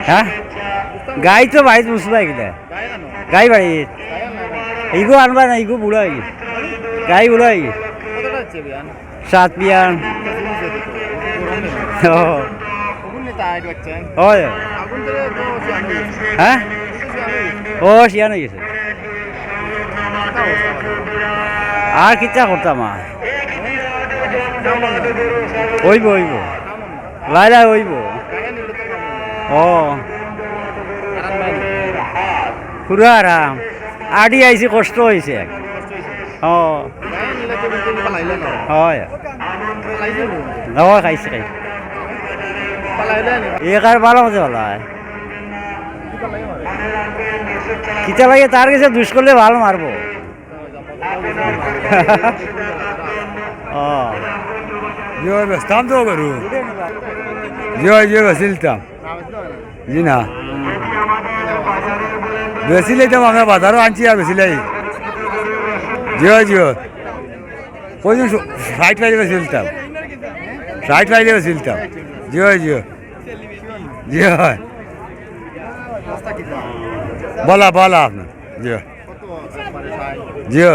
হ্যাঁ? গাই তো বাড়িত এগুলা গায়ে আনো গাই গায়ে ইগো আনবা না, ইগো বুড়া হয়ে গাই বুড়া হয়ে সাত পিয়ান হয় হ্যাঁ? ও, শিয়ান হয়ে গেছে। আর কিচ্ছা করতাম আর। হইব হইব লাই লাই ও পুরা আরাম আডি আইছি কষ্ট হয়েছে ও হয়। খাইছি খাই একার ভালো মতো ভালো হয়? কিতা লাগে তার কাছে দুষ করলে ভালো মারবো ও জিও ব্যস্তাম তো করু জিও জিও ব্যস্তাম जी ना বেশি লইতাম আমরা বাজারও আনছি আর বেশি লাই জিও। জিও কইদিন ষাট পাইলে বেশি লইতাম ষাট পাইলে বেশি লইতাম জিও জিও। জিও। বলা বলা আপনার জিও। জিও।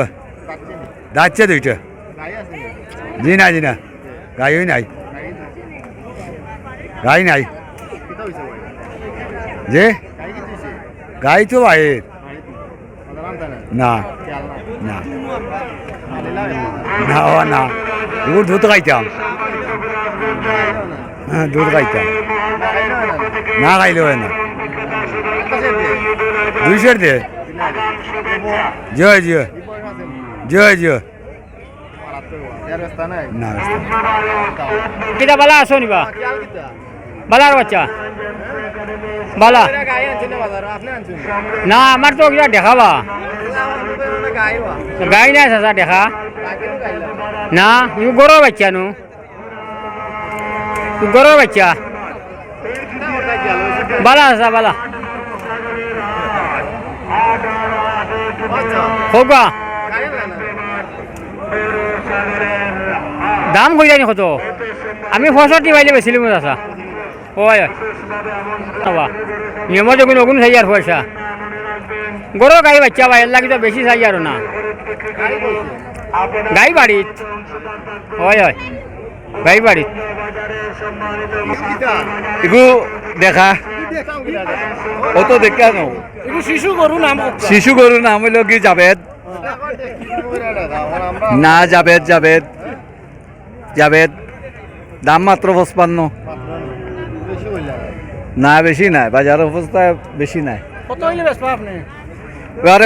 যাচ্ছে দুইটা। জি না জি না গাইও নাই। গাই নাই। যে? গাই তো বাইর না। না। না, ও না। এগুলো দুধ খাইতাম। হ্যাঁ দুধ খাইতাম। না খাইলে হয় না। দুইশোর দে। জয় জয়। জয় জয়। না কিতা বালা আছো নিবা। বালার বাচ্চা বালা না আমার তো কিবা দেখাবা গাই নাই চাচা দেখা না ইউ বাচ্চা নু গরুর বাচ্চা বালা চাচা বালা হোকা দাম কই জানি কত আমি ফসরটি বাইলে বেছিলাম চাচা হয়। নিয়মত দেখুন ওগুন চাই আর পয়সা গরু গাই বাচ্চা ভাই লাগি তো বেশি চাই আর না। গাই বাড়িত হয় হয়। গাই বাড়িত এগু দেখা। ও তো দেখা ন? শিশু গরু নাম শিশু গরুর নাম হইল কি জাভেদ না জাভেদ জাভেদ জাভেদ দাম মাত্র পঁচপান্ন। না বেশি নাই বাজার অবস্থা বেশি নাই। কত হইলে বেসবা আপনি?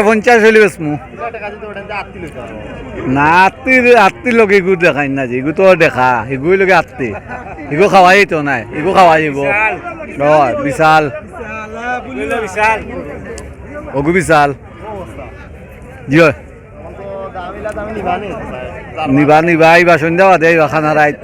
পঞ্চাশ হইলে বেসমু টাকা আত্মি না আত্মীর লগে এগু দেখাই না যে এগু তো দেখা এগুই লগে আত্মী এগু খাওয়াই তো নাই এগু খাওয়াই দিব হয় বিশাল। অগু বিশাল। জি হয়। নিবা নিবা আইবা সন্ধ্যা বাদে আইবা খানা রাইত।